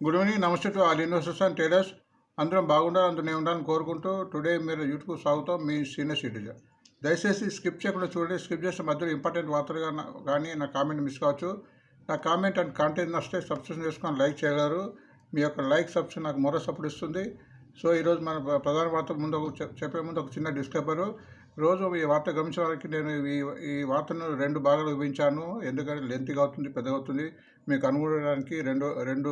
Good evening నమస్తే to all investors and traders అందరం బాగుండాలి అందులో ఉండాలని కోరుకుంటూ టుడే మీరు యూట్యూబ్ స్వాగతం మీ సీనియర్ సిటిజన్ దయచేసి స్కిప్ చేయకుండా చూడండి స్కిప్ చేస్తే మధ్యలో ఇంపార్టెంట్ వార్తలు కానీ నా కామెంట్ మిస్ కావచ్చు. నా కామెంట్ అండ్ కాంటెంట్ నచ్చితే సబ్స్క్రిప్షన్ చేసుకొని లైక్ చేయగలరు. మీ యొక్క లైక్ సబ్స్క్రిప్షన్ నాకు మరో సపోర్ట్ ఇస్తుంది. సో ఈరోజు మన ప్రధాన వార్త ముందు ఒక చెప్పే ముందు ఒక చిన్న డిస్క్లైబరు రోజు ఈ వార్త గమనించడానికి నేను ఈ ఈ వార్తను రెండు భాగాలు విభజించాను. ఎందుకంటే లెంత్గా అవుతుంది పెద్దగా అవుతుంది. మీకు అనుకోవడానికి రెండు రెండు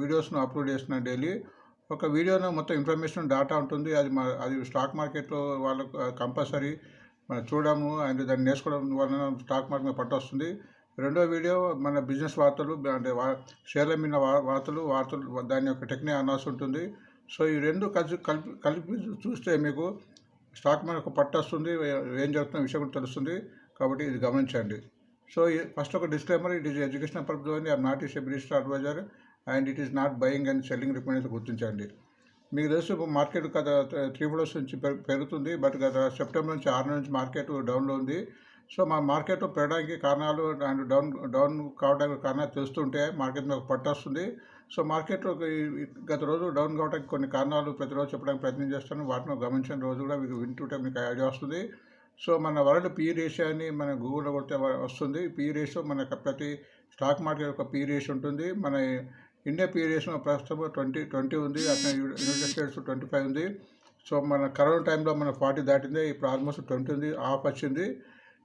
వీడియోస్ను అప్లోడ్ చేస్తున్నాను డైలీ ఒక వీడియోలో మొత్తం ఇన్ఫర్మేషన్ డేటా ఉంటుంది. అది మా అది స్టాక్ మార్కెట్లో వాళ్ళకు కంపల్సరీ మనం చూడము అండ్ దాన్ని నేర్చుకోవడం వలన స్టాక్ మార్కెట్ పట్టు వస్తుంది. రెండో వీడియో మన బిజినెస్ వార్తలు అంటే వా షేర్ల మీద వార్తలు వార్తలు దాని యొక్క టెక్నిక్ అనాల్సి ఉంటుంది. సో ఈ రెండు కలిసి కలిపి కలిపి చూస్తే మీకు స్టాక్ మార్కెట్ పట్టు వస్తుంది ఏం జరుగుతున్న విషయం కూడా తెలుస్తుంది కాబట్టి ఇది గమనించండి. సో ఫస్ట్ ఒక disclaimer it is education purpose only I'm not is a advisor and it is not buying and selling recommendation గుర్తించండి. మీకు తెలుసు మార్కెట్ గత త్రీ ఫ్లోర్స్ నుంచి పెరుగుతుంది బట్ గత సెప్టెంబర్ నుంచి ఆరు నుంచి మార్కెట్ డౌన్లో ఉంది. సో మా మార్కెట్ పెరగడానికి కారణాలు అండ్ డౌన్ డౌన్ కావడానికి కారణాలు తెలుస్తుంటే మార్కెట్ మీద పట్టొస్తుంది సో మార్కెట్లో గత రోజు డౌన్ కావడానికి కొన్ని కారణాలు ప్రతిరోజు చెప్పడానికి ప్రయత్నం చేస్తాను. వాటిని గమనించిన రోజు కూడా మీకు వింటుంటే మీకు ఐడియా వస్తుంది. సో మన వరల్డ్ పీ రేషియో అని మన గూగుల్లో కొడితే వస్తుంది. పీ రేషియో మన ప్రతి స్టాక్ మార్కెట్ యొక్క పీ రేషియో ఉంటుంది. మన ఇండియా పీ రేషియో ప్రస్తుతం ట్వంటీ ట్వంటీ ఉంది. అట్లా యునైటెడ్ స్టేట్స్ ట్వంటీ ఫైవ్ ఉంది. సో మన కరోనా టైంలో మన ఫార్టీ దాటింది. ఇప్పుడు ఆల్మోస్ట్ ట్వంటీ ఉంది. ఆఫ్ వచ్చింది.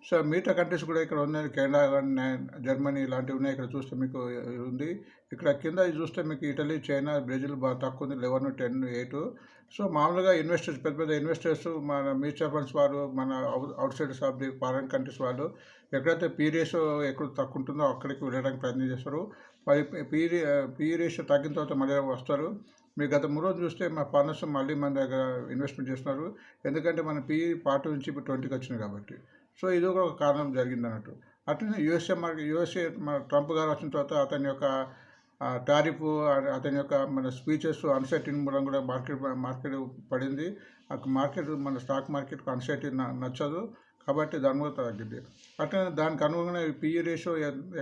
సో మిగతా కంట్రీస్ కూడా ఇక్కడ ఉన్నాయి. కెనడా కానీ జర్మనీ ఇలాంటివి ఉన్నాయి. ఇక్కడ చూస్తే మీకు ఉంది. ఇక్కడ కింద ఇది చూస్తే మీకు ఇటలీ చైనా బ్రెజిల్ బాగా తక్కువ ఉంది. Eleven ten eight. సో మామూలుగా ఇన్వెస్టర్స్ పెద్ద పెద్ద ఇన్వెస్టర్స్ మన మ్యూచువల్ ఫండ్స్ వారు మన outsides of the foreign countries వాళ్ళు ఎక్కడైతే పీ రేషియో ఎక్కడ తక్కువ ఉంటుందో అక్కడికి వెళ్ళడానికి ప్రయత్నం చేస్తారు. మరి పీ పీ రేషియో తగ్గిన తర్వాత మళ్ళీ వస్తారు. మీరు గత మూడు రోజులు చూస్తే మా ఫార్నర్స్ మళ్ళీ మన దగ్గర ఇన్వెస్ట్మెంట్ చేస్తున్నారు. ఎందుకంటే మన పీ పార్ట్ నుంచి ఇప్పుడు ట్వంటీకి వచ్చినాయి కాబట్టి. సో ఇది కూడా ఒక కారణం జరిగింది అన్నట్టు అట్లనే యూఎస్ఏ మార్కెట్ యూఎస్ఏ మన ట్రంప్ గారు వచ్చిన తర్వాత అతని యొక్క టారిఫ్ అతని యొక్క మన స్పీచెస్ అన్సర్టిన్ మూలం కూడా మార్కెట్ మార్కెట్ పడింది. ఆ మార్కెట్ మన స్టాక్ మార్కెట్కు అన్సర్టిన్ నచ్చదు. కాబట్టి దాని కూడా తగ్గింది. అట్లనే దానికి అనుగుణంగా పిఈ రేషియో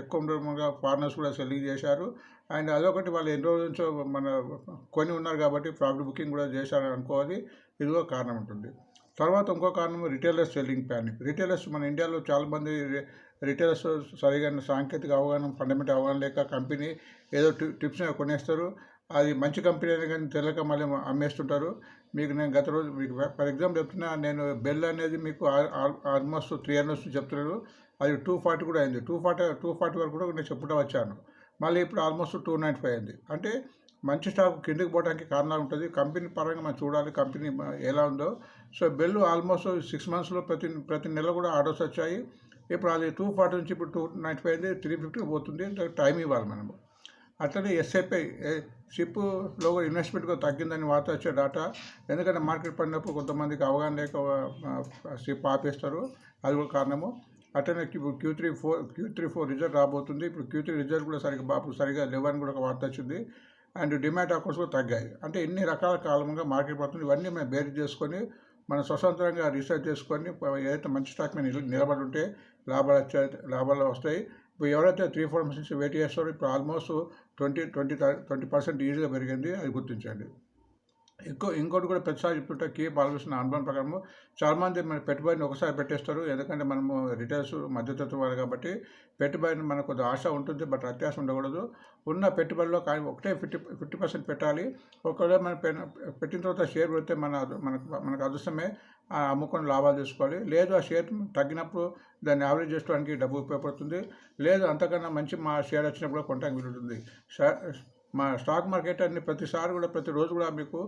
ఎక్కువ ఉండడంగా ఫారినర్స్ కూడా సెల్లింగ్ చేశారు. అండ్ అదొకటి వాళ్ళు ఎన్ని రోజుల నుంచో మన కొని ఉన్నారు కాబట్టి ప్రాఫిట్ బుకింగ్ కూడా చేశారని అనుకోవాలి. ఇది కూడా కారణం ఉంటుంది. తర్వాత ఇంకో కారణం రిటైలర్స్ సెల్లింగ్ ప్యానిక్ రిటైలర్స్ మన ఇండియాలో చాలామంది రిటైలర్స్ సరిగా సాంకేతిక అవగాహన ఫండమెంటల్ అవగాహన లేక కంపెనీ ఏదో టిప్స్ కొనేస్తారు. అది మంచి కంపెనీ అయినా కానీ తెలియక మళ్ళీ అమ్మేస్తుంటారు. మీకు నేను గత రోజు మీకు ఫర్ ఎగ్జాంపుల్ చెప్తున్నా నేను బెల్ అనేది మీకు ఆల్మోస్ట్ త్రీ హండ్రెడ్స్ చెప్తున్నాను. అది టూ ఫార్టీ కూడా అయింది. టూ ఫార్టీ టూ ఫార్టీ వరకు కూడా నేను చెప్పుకుంటూ వచ్చాను. మళ్ళీ ఇప్పుడు ఆల్మోస్ట్ టూ నైంటీ ఫైవ్ అయింది. అంటే మంచి స్టాక్ కిందకి పోవడానికి కారణాలు ఉంటుంది. కంపెనీ పరంగా మనం చూడాలి కంపెనీ ఎలా ఉందో. సో బెల్ ఆల్మోస్ట్ సిక్స్ మంత్స్లో ప్రతి ప్రతి నెల కూడా ఆర్డర్స్ వచ్చాయి. ఇప్పుడు అది టూ ఫార్టీ నుంచి ఇప్పుడు టూ నైంటీ ఫైవ్ అయింది త్రీ ఫిఫ్టీ పోతుంది. టైం ఇవ్వాలి మనము. అట్లనే ఎస్ఐపై షిప్లో కూడా ఇన్వెస్ట్మెంట్ కూడా తగ్గిందని వార్త వచ్చే డాటా ఎందుకంటే మార్కెట్ పడినప్పుడు కొంతమందికి అవగాహన లేక షిప్ ఆపేస్తారు. అది కూడా కారణము. అట్లనే ఇప్పుడు Q three four Q three four result రాబోతుంది. ఇప్పుడు క్యూ త్రీ రిజల్ట్ కూడా సరిగ్గా బాపు సరిగా లేవని కూడా ఒక వార్త వచ్చింది. అండ్ డిమాండ్ అకౌంట్స్ కూడా తగ్గాయి. అంటే ఇన్ని రకాల కాలంగా మార్కెట్ పడుతుంది ఇవన్నీ మేము బేర్ చేసుకొని మనం స్వతంత్రంగా రీసెర్చ్ చేసుకొని ఏదైతే మంచి స్టాక్ మీద నిలబడి ఉంటే లాభాలు వచ్చే లాభాలు వస్తాయి. ఇప్పుడు ఎవరైతే త్రీ ఫోర్ మంత్స్ నుంచి వెయిట్ చేస్తారో ఇప్పుడు almost twenty twenty twenty percent ఈజీగా పెరిగింది అది గుర్తించండి. ఇంకో ఇంకోటి కూడా ప్రతిసారి చెప్తుంటే కే బాలకృష్ణ అనుభవం ప్రకారం చాలామంది మన పెట్టుబడిని ఒకసారి పెట్టేస్తారు. ఎందుకంటే మనము రిటైల్స్ మధ్యతత్వ వారు కాబట్టి పెట్టుబడిని మనకు కొద్దిగా ఆశ ఉంటుంది బట్ అత్యాశ ఉండకూడదు. ఉన్న పెట్టుబడిలో కానీ ఒకటే ఫిఫ్టీ ఫిఫ్టీ పర్సెంట్ పెట్టాలి. ఒకవేళ మనం పె- పెట్టిన తర్వాత షేర్ పెడితే మన మనకు మనకు అదృష్టమే ఆ అమ్ముకొని లాభాలు తీసుకోవాలి. లేదు ఆ షేర్ తగ్గినప్పుడు దాన్ని యావరేజ్ చేసుకోవడానికి డబ్బు ఉపయోగపడుతుంది. లేదు అంతకన్నా మంచి మా షేర్ వచ్చినప్పుడు కూడా కొనడానికి వీలుంటుంది. మా స్టాక్ మార్కెట్ అన్ని ప్రతిసారి కూడా ప్రతిరోజు కూడా మీకు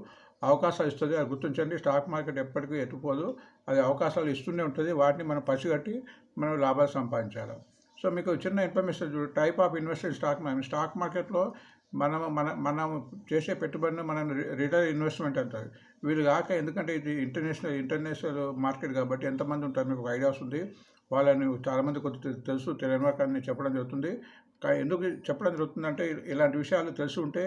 అవకాశాలు ఇస్తుంది. అది గుర్తించండి స్టాక్ మార్కెట్ ఎప్పటికీ ఎట్టుకోదు అది అవకాశాలు ఇస్తూనే ఉంటుంది. వాటిని మనం పసిగట్టి మనం లాభాలు సంపాదించాలి. సో మీకు చిన్న ఇన్ఫర్మేషన్ చూడు type of investor stock market stock మార్కెట్లో మనం మన మనం చేసే పెట్టుబడిని మనం రిటైల్ ఇన్వెస్ట్మెంట్ అంటారు. వీళ్ళు కాక ఎందుకంటే ఇది ఇంటర్నేషనల్ ఇంటర్నేషనల్ మార్కెట్ కాబట్టి ఎంతమంది ఉంటారు మీకు ఐడియా వస్తుంది వాళ్ళని చాలామంది కొద్ది తెలుసు తెలియని వారికి చెప్పడం జరుగుతుంది. ఎందుకు చెప్పడం జరుగుతుందంటే ఇలాంటి విషయాలు తెలిసి ఉంటే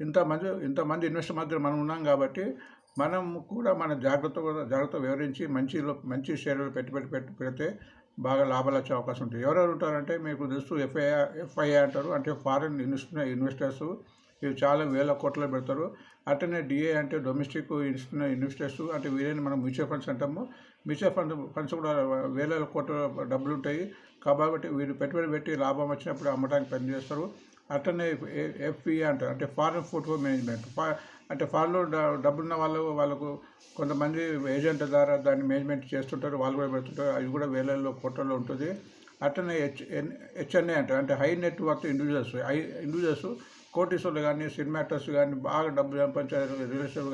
ఇంతమంది ఇంతమంది ఇన్వెస్టర్ మధ్య మనం ఉన్నాం కాబట్టి మనం కూడా మన జాగ్రత్త జాగ్రత్త వివరించి మంచిలో మంచి షేర్లు పెట్టుబడి పెట్టి పెడితే బాగా లాభాలు వచ్చే అవకాశం ఉంటుంది. ఎవరెవరు ఉంటారంటే మీకు తెలుసు ఎఫ్ఐఆర్ ఎఫ్ఐఆర్ అంటారు. అంటే ఫారెన్ ఇన్వెస్ట్ ఇన్వెస్టర్స్ ఇవి చాలా వేల కోట్లు పెడతారు. అట్లనే డిఏ అంటే డొమెస్టిక్ ఇన్వెస్టర్స్ అంటే వీరైనా మనం మ్యూచువల్ ఫండ్స్ అంటాము. మ్యూచువల్ ఫండ్ ఫండ్స్ కూడా వేల కోట్ల డబ్బులు ఉంటాయి. కాబట్టి వీరు పెట్టుబడి పెట్టి లాభం వచ్చినప్పుడు అమ్మడానికి పనిచేస్తారు అట్లనే ఎఫ్పిఏ అంటారు. అంటే ఫారెన్ ఫోటో మేనేజ్మెంట్ ఫా- అంటే ఫారెన్లో డబ్బున్న వాళ్ళు వాళ్ళకు కొంతమంది ఏజెంట్ ద్వారా దాన్ని మేనేజ్మెంట్ చేస్తుంటారు. వాళ్ళు కూడా పెడుతుంటారు. అది కూడా వేలల్లో కోట్లలో ఉంటుంది. అట్లనే హెచ్ హెచ్ఎన్ఏ అంటారు. అంటే high network individuals high individuals కోటీసులు కానీ సినిమాటర్స్ కానీ బాగా డబ్బు సంపాదించారు. రిలేషన్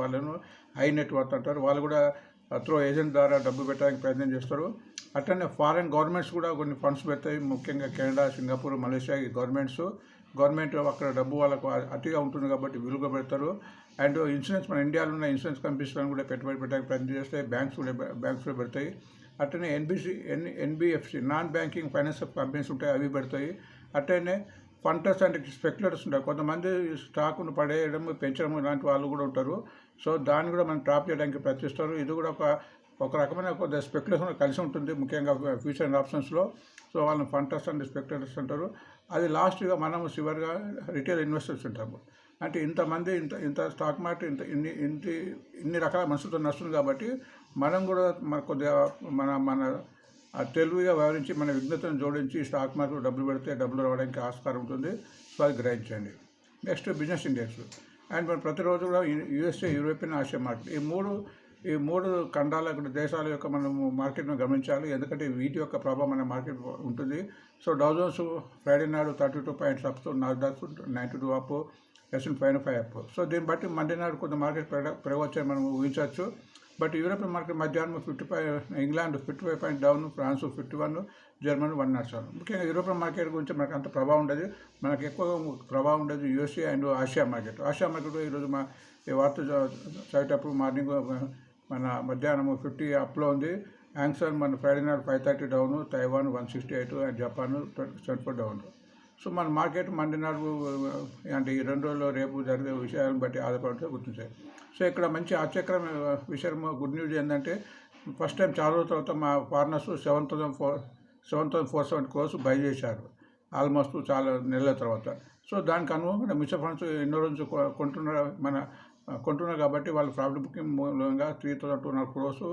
వాళ్ళను హై నెట్వర్త్ అంటారు. వాళ్ళు కూడా త్రో ఏజెంట్ ద్వారా డబ్బు పెట్టడానికి ప్రయత్నం చేస్తారు. అట్లనే ఫారెన్ గవర్నమెంట్స్ కూడా కొన్ని ఫండ్స్ పెడతాయి. ముఖ్యంగా Canada Singapore Malaysia governments government అక్కడ డబ్బు వాళ్ళకు అతిగా ఉంటుంది కాబట్టి విలువ పెడతారు. అండ్ ఇన్సూరెన్స్ మన ఇండియాలో ఉన్న ఇన్సూరెన్స్ కంపెనీస్ కూడా పెట్టుబడి పెట్టడానికి ప్రయత్నం చేస్తాయి. బ్యాంక్స్ కూడా బ్యాంక్స్ కూడా పెడతాయి. అట్లనే NBC N NBFC non banking financial companies ఉంటాయి. అవి పెడతాయి. అట్లనే ఫంటర్స్ అంటే స్పెక్యులేటర్స్ ఉంటారు కొంతమంది స్టాక్ను పడేయడం పెంచడం ఇలాంటి వాళ్ళు కూడా ఉంటారు. సో దాన్ని కూడా మనం ట్రాప్ చేయడానికి ప్రయత్నిస్తారు. ఇది కూడా ఒక ఒక రకమైన కొద్ది స్పెక్యులేషన్ కలిసి ఉంటుంది ముఖ్యంగా ఫ్యూచర్ అండ్ ఆప్షన్స్లో. సో వాళ్ళని ఫంటర్స్ అండ్ స్పెక్యులేటర్స్ అంటారు. అది లాస్ట్గా మనం చివరిగా రిటైల్ ఇన్వెస్టర్స్ ఉంటాము అంటే ఇంతమంది ఇంత ఇంత స్టాక్ మార్కెట్ ఇంత ఇన్ని ఇంటి ఇన్ని రకాల మనుషులతో నడుస్తుంది కాబట్టి మనం కూడా మన కొద్దిగా మన మన తెలివిగా వ్యవహరించి మన విఘ్నతను జోడించి స్టాక్ మార్కెట్ డబ్బులు పెడితే డబ్బులు రావడానికి ఆస్కారం ఉంటుంది. సో అది గ్రహించండి. Next business index. అండ్ మనం ప్రతిరోజు కూడా యూఎస్ఏ యూరోపియన్ ఆసియా మార్కెట్. ఈ మూడు ఈ మూడు ఖండాల దేశాల యొక్క మనం మార్కెట్ను గమనించాలి. ఎందుకంటే వీటి యొక్క ప్రభావం మన మార్కెట్ ఉంటుంది. సో డౌజన్స్ ఫ్రైడే నాడు thirty two points up Nasdaq ninety two up SN five five up. So దీన్ని బట్టి మండే నాడు కొంత మార్కెట్ పెరగ పెరగవచ్చని మనం ఊహించవచ్చు. బట్ యూరోపియన్ మార్కెట్ మధ్యాహ్నం fifty five England fifty five point down France fifty one Germany one nought seven ముఖ్యంగా European market గురించి మనకు అంత ప్రభావం ఉండదు. మనకు ఎక్కువ ప్రభావం ఉండదు USA and Asia market. Asia market ఈరోజు మా ఈ వార్త చదివేటప్పుడు మార్నింగ్ మన మధ్యాహ్నం ఫిఫ్టీ అప్లో ఉంది. యాంగ్సన్ మన ఫ్రైడే నాడు five thirty down Taiwan one sixty eight and Japan twenty four down so మన మార్కెట్ మండే నాడు అంటే ఈ రెండు రోజుల్లో రేపు జరిగే విషయాలను బట్టి ఆధారపడితే గుర్తించాయి సో ఇక్కడ మంచి ఆశ్చర్యకరమైన విషయం గుడ్ న్యూస్ ఏంటంటే ఫస్ట్ టైం చాలా రోజుల తర్వాత మా foreigners seven thousand four seven thousand four seventy crores buy చేశారు ఆల్మోస్ట్ చాలా నెలల తర్వాత. సో దానికి అనుగుణంగా మ్యూచువల్ ఫండ్స్ ఎన్నో రోజు కొంటున్నారు మన కొంటున్నారు కాబట్టి వాళ్ళు ప్రాఫిట్ బుకింగ్ మూలంగా three thousand two hundred crores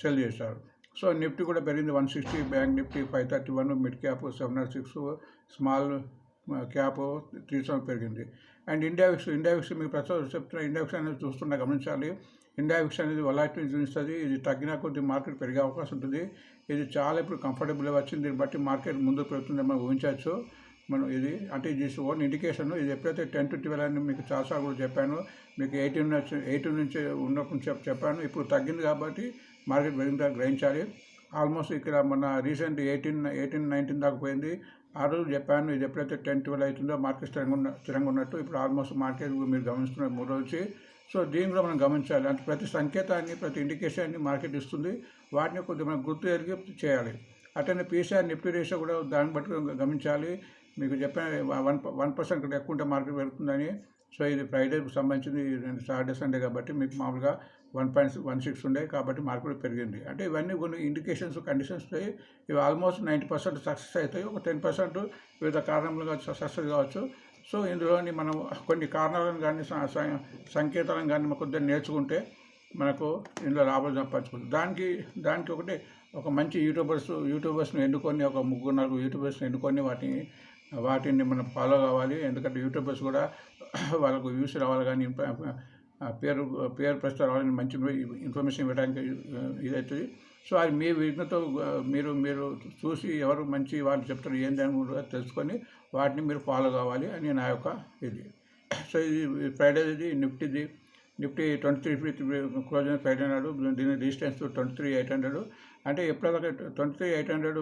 sell చేశారు. సో నిఫ్టీ కూడా పెరిగింది. One sixty bank Nifty five thirty one mid cap seven hundred six small cap three seven పెరిగింది. And India VIX India VIX మీకు ప్రస్తుతం చెప్తున్న ఇండియావిక్స్ అనేది చూస్తున్నా గమనించాలి. ఇండియావిక్స్ అనేది వలాటిని చూపిస్తుంది ఇది తగ్గిన కొద్ది మార్కెట్ పెరిగే అవకాశం ఉంటుంది. ఇది చాలా ఇప్పుడు కంఫర్టబుల్గా వచ్చింది. దీన్ని బట్టి మార్కెట్ ముందు పెరుగుతుందని మనం ఊహించవచ్చు. మనం ఇది అంటే ఇది ఓన్ ఇండికేషన్ ఇది ఎప్పుడైతే టెన్ టు ట్వెల్వ్ అని మీకు చాలాసార్లు కూడా చెప్పాను మీకు ఎయిటీన్ నుంచి ఎయిటీన్ నుంచి ఉన్నప్పుడు చెప్పాను. ఇప్పుడు తగ్గింది కాబట్టి మార్కెట్ పెరిగిందా గ్రహించాలి. ఆల్మోస్ట్ ఇక్కడ మన రీసెంట్ ఎయిటీన్ ఎయిటీన్ నైన్టీన్ దాకా పోయింది. ఆ రోజు చెప్పాను ఇది ఎప్పుడైతే టెన్ ట్వెల్వ్ అవుతుందో మార్కెట్ స్థిరంగా ఉన్న స్థిరంగా ఉన్నట్టు ఇప్పుడు ఆల్మోస్ట్ మార్కెట్ మీరు గమనిస్తున్న మూడు రోజు సో దీనిలో మనం గమనించాలి. అంటే ప్రతి సంకేతాన్ని ప్రతి ఇండికేషన్ని మార్కెట్ ఇస్తుంది. వాటిని కొద్దిగా మనం గుర్తు ఎరిగి చేయాలి. అట్లనే పీసీఆర్ నిఫ్టీ రేషియో కూడా దాన్ని బట్టి గమనించాలి. మీకు చెప్పాను వన్ వన్ పర్సెంట్ కంటే ఎక్కువ ఉంటే మార్కెట్ పెరుగుతుందని. సో ఇది ఫ్రైడేకి సంబంధించింది ఇది సాటర్డే సండే కాబట్టి మీకు మామూలుగా వన్ పాయింట్ వన్ సిక్స్ ఉండే కాబట్టి మార్కెట్ పెరిగింది. అంటే ఇవన్నీ కొన్ని ఇండికేషన్స్ కండిషన్స్ ఉంటాయి ఇవి ఆల్మోస్ట్ నైంటీ పర్సెంట్ సక్సెస్ అవుతాయి ఒక టెన్ పర్సెంట్ వివిధ కారణములుగా సక్సెస్ కావచ్చు. సో ఇందులోని మనం కొన్ని కారణాలను కానీ సంకేతాలను కానీ మనం కొద్దిగా నేర్చుకుంటే మనకు ఇందులో లాభాలు సంపాదించుకోవచ్చు దానికి దానికి ఒకటి ఒక మంచి యూట్యూబర్స్ యూట్యూబర్స్ని ఎన్నుకొని ఒక ముగ్గురు నాలుగు యూట్యూబర్స్ని ఎన్నుకొని వాటిని వాటిని మనం ఫాలో కావాలి. ఎందుకంటే యూట్యూబర్స్ కూడా వాళ్ళకు వ్యూస్ రావాలి కానీ పేరు పేరు ప్రస్తుతం రావాలని మంచి ఇన్ఫర్మేషన్ ఇవ్వడానికి ఇదవుతుంది సో అది మీ విఘ్నతో మీరు మీరు చూసి ఎవరు మంచి వాళ్ళు చెప్తారు ఏంది అని కూడా తెలుసుకొని వాటిని మీరు ఫాలో కావాలి అని నా యొక్క ఇది. సో ఇది ఫ్రైడేది నిఫ్టీది Nifty twenty three fifty close అయిన ఫ్రైడే నాడు దీని distance twenty three eight hundred. అంటే ఎప్పుడైతే ట్వంటీ త్రీ ఎయిట్ హండ్రెడ్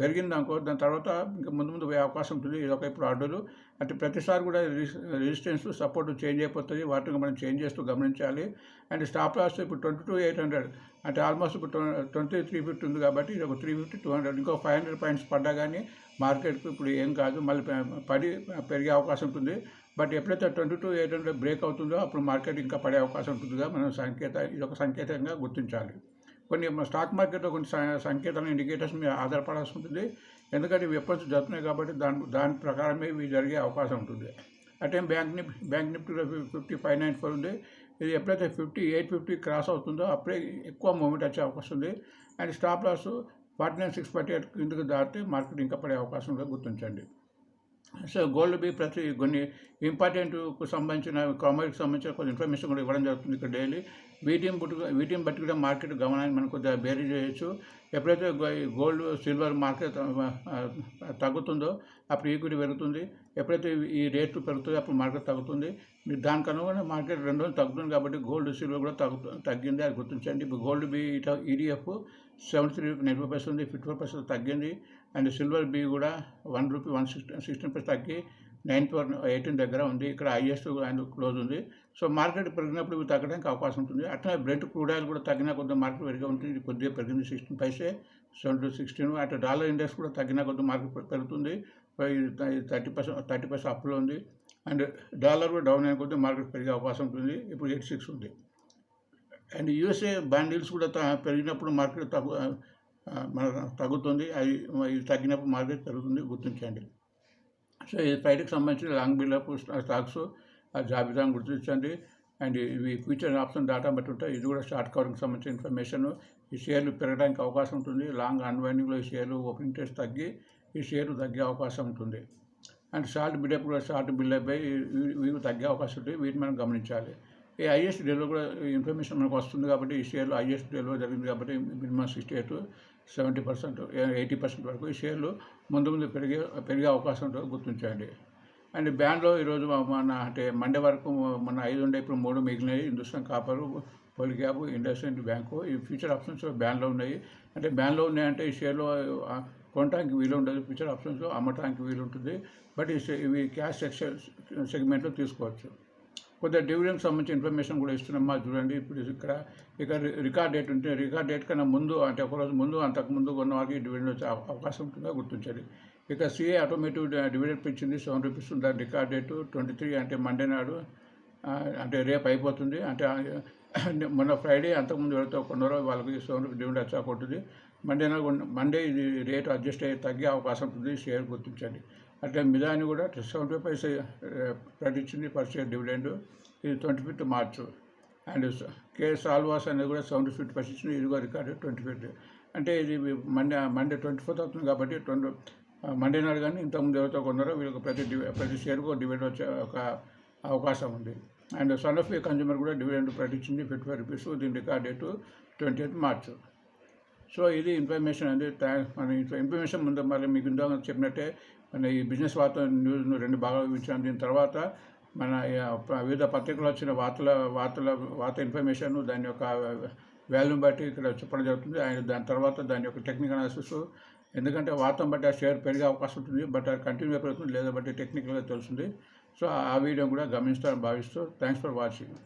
పెరిగింది అనుకో దాని తర్వాత ఇంకా ముందు ముందు పోయే అవకాశం ఉంటుంది. ఇది ఒక ఇప్పుడు ఆర్డర్ అంటే ప్రతిసారి కూడా రెసిస్టెన్స్ సపోర్ట్ చేంజ్ అయిపోతుంది. వాటిని మనం చేంజ్ చేస్తూ గమనించాలి. అండ్ స్టాప్ లాస్ ఇప్పుడు ట్వంటీ టూ ఎయిట్ హండ్రెడ్. అంటే ఆల్మోస్ట్ ఇప్పుడు ట్వంటీ త్రీ ఫిఫ్టీ ఉంది కాబట్టి ఇది ఒక త్రీ ఫిఫ్టీ టూ హండ్రెడ్ ఇంకో ఫైవ్ హండ్రెడ్ పాయింట్స్ పడ్డా కానీ మార్కెట్కి ఇప్పుడు ఏం కాదు. మళ్ళీ పడి పెరిగే అవకాశం ఉంటుంది. బట్ ఎప్పుడైతే twenty two eight hundred break అవుతుందో అప్పుడు మార్కెట్ ఇంకా పడే అవకాశం ఉంటుందిగా. మనం సంకేత ఇది ఒక సంకేతంగా గుర్తించాలి. కొన్ని స్టాక్ మార్కెట్లో కొన్ని సంకేతాలు ఇండికేటర్స్ మీద ఆధారపడాల్సి ఉంటుంది. ఎందుకంటే ఇవి ఎప్పటి జరుగుతున్నాయి కాబట్టి దాని దాని ప్రకారమే ఇవి జరిగే అవకాశం ఉంటుంది. అటే బ్యాంక్ నిఫ్టీ బ్యాంక్ నిఫ్టీలో ఫిఫ్టీ ఫైవ్ నైన్ ఫోర్ ఉంది. ఇది ఎప్పుడైతే ఫిఫ్టీ ఎయిట్ ఫిఫ్టీ క్రాస్ అవుతుందో అప్పుడే ఎక్కువ మూమెంట్ వచ్చే అవకాశం ఉంది. And stop loss forty nine six forty eight కిందకి దాటితే మార్కెట్ ఇంకా పడే అవకాశం ఉందో గుర్తించండి. సో గోల్డ్ బి ప్రతి కొన్ని ఇంపార్టెంట్కు సంబంధించిన కామర్కి సంబంధించిన కొన్ని ఇన్ఫర్మేషన్ కూడా ఇవ్వడం జరుగుతుంది ఇక్కడ డైలీ వీటిని బట్టి వీటిని బట్టి కూడా మార్కెట్ గమనాన్ని మనం కొద్దిగా బేరీ చేయొచ్చు. ఎప్పుడైతే గోల్డ్ సిల్వర్ మార్కెట్ తగ్గుతుందో అప్పుడు ఈక్విటీ పెరుగుతుంది. ఎప్పుడైతే ఈ రేట్లు పెరుగుతుందో అప్పుడు మార్కెట్ తగ్గుతుంది. దానికి అనుగుణంగా మార్కెట్ రెండు రోజులు తగ్గుతుంది కాబట్టి గోల్డ్ సిల్వర్ కూడా తగ్గు తగ్గింది అది గుర్తించండి. ఇప్పుడు గోల్డ్ బి ఇట ఈడిఎఫ్ seventy three nine five percent ఉంది ఫిఫ్టీ ఫోర్ పర్సెంట్ తగ్గింది. అండ్ సిల్వర్ బి కూడా one rupee one sixty sixteen percent తగ్గి నైన్ ఫోర్ ఎయిటీన్ దగ్గర ఉంది. ఇక్కడ హైయెస్ట్ అండ్ క్లోజ్ ఉంది. సో మార్కెట్ పెరిగినప్పుడు ఇవి తగ్గడానికి అవకాశం ఉంటుంది. అట్లనే బ్రెడ్ క్రూడ్ ఆయిల్ కూడా తగ్గినా కొద్దిగా మార్కెట్ పెరిగి ఉంటుంది. ఇది కొద్దిగా పెరిగింది సిక్స్టీన్ పైసే సెవెన్ సిక్స్టీన్ అటు డాలర్ ఇండెక్స్ కూడా తగ్గినా కొద్దిగా మార్కెట్ పెరుగుతుంది. థర్టీ పర్సెంట్ థర్టీ పర్సెంట్ అప్లో ఉంది. అండ్ డాలర్ కూడా డౌన్ అయిన కొద్దిగా మార్కెట్ పెరిగే అవకాశం ఉంటుంది. ఇప్పుడు ఎయిట్ సిక్స్ ఉంది. అండ్ యూఎస్ఏ బ్యాండిల్స్ కూడా త- పెరిగినప్పుడు మార్కెట్ తగ్గు మన తగ్గుతుంది. అవి ఇది తగ్గినప్పుడు మార్కెట్ పెరుగుతుంది గుర్తించండి. సో ఇది ఫ్రైడేకి సంబంధించిన లాంగ్ బిల్డప్ స్టాక్స్. ఆ జాబితాను గుర్తించండి అండ్ ఇవి ఫ్యూచర్ ఆప్షన్ డాటా బట్టి ఉంటాయి. ఇది కూడా షార్ట్ కవరింగ్ సంబంధించిన ఇన్ఫర్మేషన్. ఈ షేర్లు పెరగడానికి అవకాశం ఉంటుంది. లాంగ్ అన్వైండింగ్లో ఈ షేర్లు ఓపెనింగ్ ఇంట్రెస్ట్ తగ్గి ఈ షేర్లు తగ్గే అవకాశం ఉంటుంది. అండ్ షార్ట్ బిల్డప్ కూడా షార్ట్ బిల్డప్ అయ్యి ఇవి- తగ్గే అవకాశం ఉంటుంది. వీటిని మనం గమనించాలి. ఈ హైయెస్ట్ డేలో కూడా ఇన్ఫర్మేషన్ మనకు వస్తుంది కాబట్టి ఈ షేర్లు హైయెస్ట్ డేలో జరిగింది కాబట్టి minimum sixty eight seventy percent eighty percent వరకు ఈ షేర్లు ముందు ముందు పెరిగే పెరిగే అవకాశం ఉంటుంది. గుర్తించండి అండ్ బ్యాండ్లో ఈరోజు మన అంటే మండే వరకు మన ఐదు ఉండే ఇప్పుడు మూడు మిగిలినవి హిందుస్థాన్ కాపరు పోలిగ్యాబ్ ఇండస్ట్రీ బ్యాంకు ఈ ఫ్యూచర్ ఆప్షన్స్ బ్యాన్లో ఉన్నాయి. అంటే బ్యాన్లో ఉన్నాయంటే ఈ షేర్లో కొనడానికి వీలు ఉండదు ఫ్యూచర్ ఆప్షన్స్ అమ్మటానికి వీలు ఉంటుంది. బట్ ఇవి క్యాష్ సెక్షన్ సెగ్మెంట్లో తీసుకోవచ్చు. కొద్దిగా డివిడెండ్ సంబంధించి ఇన్ఫర్మేషన్ కూడా ఇస్తున్నాం మా చూడండి. ఇప్పుడు ఇక్కడ ఇక్కడ రికార్డ్ డేట్ ఉంటే రికార్డ్ డేట్ కన్నా ముందు అంటే ఒకరోజు ముందు అంతకు ముందు కొన్న వారికి డివిడెండ్ వచ్చే అవకాశం ఉంటుందో గుర్తించాలి ఇక సిఏ ఆటోమేటిక్ డివిడెండ్ పెంచింది సెవెన్ రూపీస్ ఉంది దాని రికార్డ్ డేట్ ట్వంటీ త్రీ అంటే మండే నాడు. అంటే రేపు అయిపోతుంది. అంటే మొన్న ఫ్రైడే అంతకుముందు ఎవరితో కొన్నారో వాళ్ళకి సెవెన్ రూపీస్ డివిడెండ్ వచ్చా కొట్టింది మండే నాడు మండే ఇది రేటు అడ్జస్ట్ అయ్యి తగ్గే అవకాశం ఉంటుంది షేర్ గుర్తించండి. అట్లా మిదాని కూడా సెవెన్ రూపీస్ ప్రకటించింది పర్ షేర్ డివిడెండ్. ఇది ట్వంటీ ఫిఫ్త్ మార్చ్. అండ్ కే సాల్వాస్ అనేది కూడా సెవెంటీ ఫిఫ్త్ ప్రకటించింది ఇది కూడా రికార్డు ట్వంటీ ఫిఫ్త్ అంటే ఇది మండే మండే ట్వంటీ ఫోర్త్ అవుతుంది కాబట్టి ట్వంటీ మండే నాడు కానీ ఇంతకుముందు ఎవరితో కొన్నారో వీళ్ళకి ప్రతి ప్రతి షేర్కు డివిడెండ్ వచ్చే ఒక అవకాశం ఉంది. అండ్ సన్ ఆఫ్ కన్జ్యూమర్ కూడా డివిడెండ్ ప్రకటించింది ఫిఫ్టీ ఫైవ్ రూపీస్ దీని record date twenty eighth March. So ఇది ఇన్ఫర్మేషన్ అనేది థ్యాంక్స్ మన ఇన్ఫర్మేషన్ ముందు మరి మీకు ఇందాక చెప్పినట్టే మన ఈ బిజినెస్ వార్త న్యూస్ను రెండు భాగాలు ఇచ్చాను దీని తర్వాత మన వివిధ పత్రికలు వచ్చిన వార్తల వార్తల వార్త ఇన్ఫర్మేషన్ దాని యొక్క వాల్యూమ్ బట్టి ఇక్కడ చెప్పడం జరుగుతుంది. అండ్ దాని తర్వాత దాని యొక్క టెక్నికల్ అనాలిసిస్ ఎందుకంటే వార్తను బట్టి ఆ షేర్ పెరిగే అవకాశం ఉంటుంది బట్ అది కంటిన్యూ పెరుగుతుంది లేదా బట్టి టెక్నికల్గా తెలుస్తుంది. సో ఆ వీడియో కూడా గమనిస్తారని భావిస్తూ థ్యాంక్స్ ఫర్ వాచింగ్.